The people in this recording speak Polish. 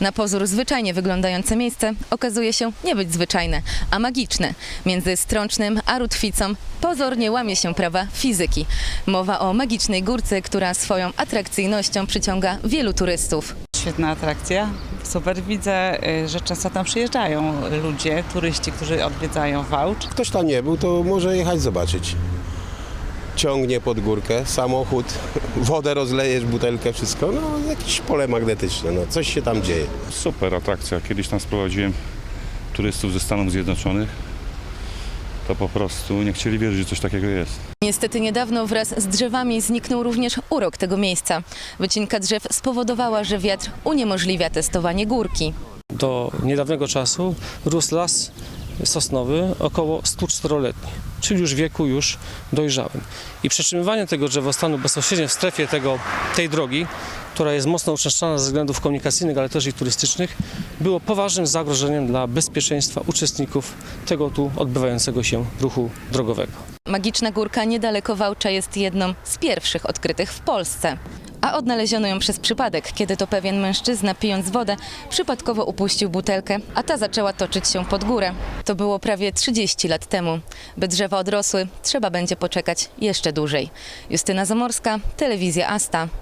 Na pozór zwyczajnie wyglądające miejsce okazuje się nie być zwyczajne, a magiczne. Między Strącznym a Rutwicą pozornie łamie się prawa fizyki. Mowa o magicznej górce, która swoją atrakcyjnością przyciąga wielu turystów. Świetna atrakcja. Super. Widzę, y, że często tam przyjeżdżają ludzie, turyści, którzy odwiedzają Wałcz. Ktoś tam nie był, to może jechać zobaczyć. Ciągnie pod górkę samochód, wodę rozlejesz, butelkę, wszystko. No, jakieś pole magnetyczne, no, coś się tam dzieje. Super atrakcja. Kiedyś tam sprowadziłem turystów ze Stanów Zjednoczonych. To po prostu nie chcieli wierzyć, że coś takiego jest. Niestety niedawno wraz z drzewami zniknął również urok tego miejsca. Wycinka drzew spowodowała, że wiatr uniemożliwia testowanie górki. do niedawnego czasu rósł las sosnowy około 104-letni, czyli już wieku już dojrzałym. I przetrzymywanie tego drzewostanu bezpośrednio w strefie tego, tej drogi, która jest mocno uczęszczana ze względów komunikacyjnych, ale też i turystycznych, było poważnym zagrożeniem dla bezpieczeństwa uczestników tego tu odbywającego się ruchu drogowego. Magiczna górka niedaleko Wałcza jest jedną z pierwszych odkrytych w Polsce. A odnaleziono ją przez przypadek, kiedy to pewien mężczyzna pijąc wodę przypadkowo upuścił butelkę, a ta zaczęła toczyć się pod górę. To było prawie 30 lat temu. By drzewa odrosły, trzeba będzie poczekać jeszcze dłużej. Justyna Zamorska, Telewizja Asta.